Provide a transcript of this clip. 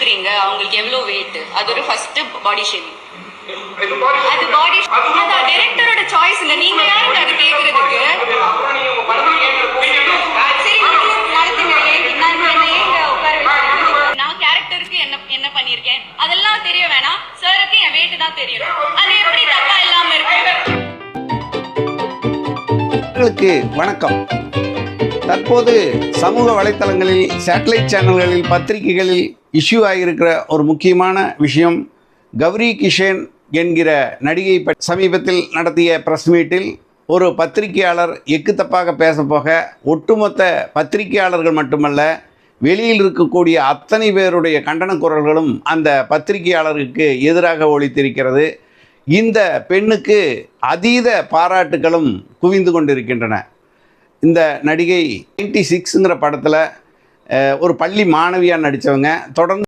தூக்குறீங்க அவங்களுக்கு எவ்வளவு வெயிட் அது ஒரு ஃபர்ஸ்ட் பாடி body அது. பாடி அதான் டைரக்டரோட சாய்ஸ் இல்ல. நீங்க யாருங்க அது கேக்குறதுக்கு நான் கேரக்டருக்கு என்ன என்ன பண்ணிருக்கேன் அதெல்லாம் தெரிய வேணாம். சாருக்கு என் வெயிட் தான் தெரியணும் அது எப்படி தப்பா இல்லாம இருக்கு நேயர்களுக்கு வணக்கம். தற்போது சமூக வலைத்தளங்களில் சேட்டலைட் சேனல்களில் பத்திரிகைகளில் இஷ்யூ ஆகியிருக்கிற ஒரு முக்கியமான விஷயம். கௌரி கிஷன் என்கிற நடிகை சமீபத்தில் நடத்திய பிரஸ் மீட்டில் ஒரு பத்திரிகையாளர் எக்கு தப்பாக பேசப்போக ஒட்டுமொத்த பத்திரிகையாளர்கள் மட்டுமல்ல வெளியில் இருக்கக்கூடிய அத்தனை பேருடைய கண்டன குரல்களும் அந்த பத்திரிகையாளருக்கு எதிராக ஒழித்திருக்கிறது இந்த பெண்ணுக்கு அதீத பாராட்டுகளும் குவிந்து கொண்டிருக்கின்றன. இந்த நடிகை நைன்டி சிக்ஸுங்கிற படத்தில் ஒரு பள்ளி மாணவியாக நடித்தவங்க தொடர்ந்து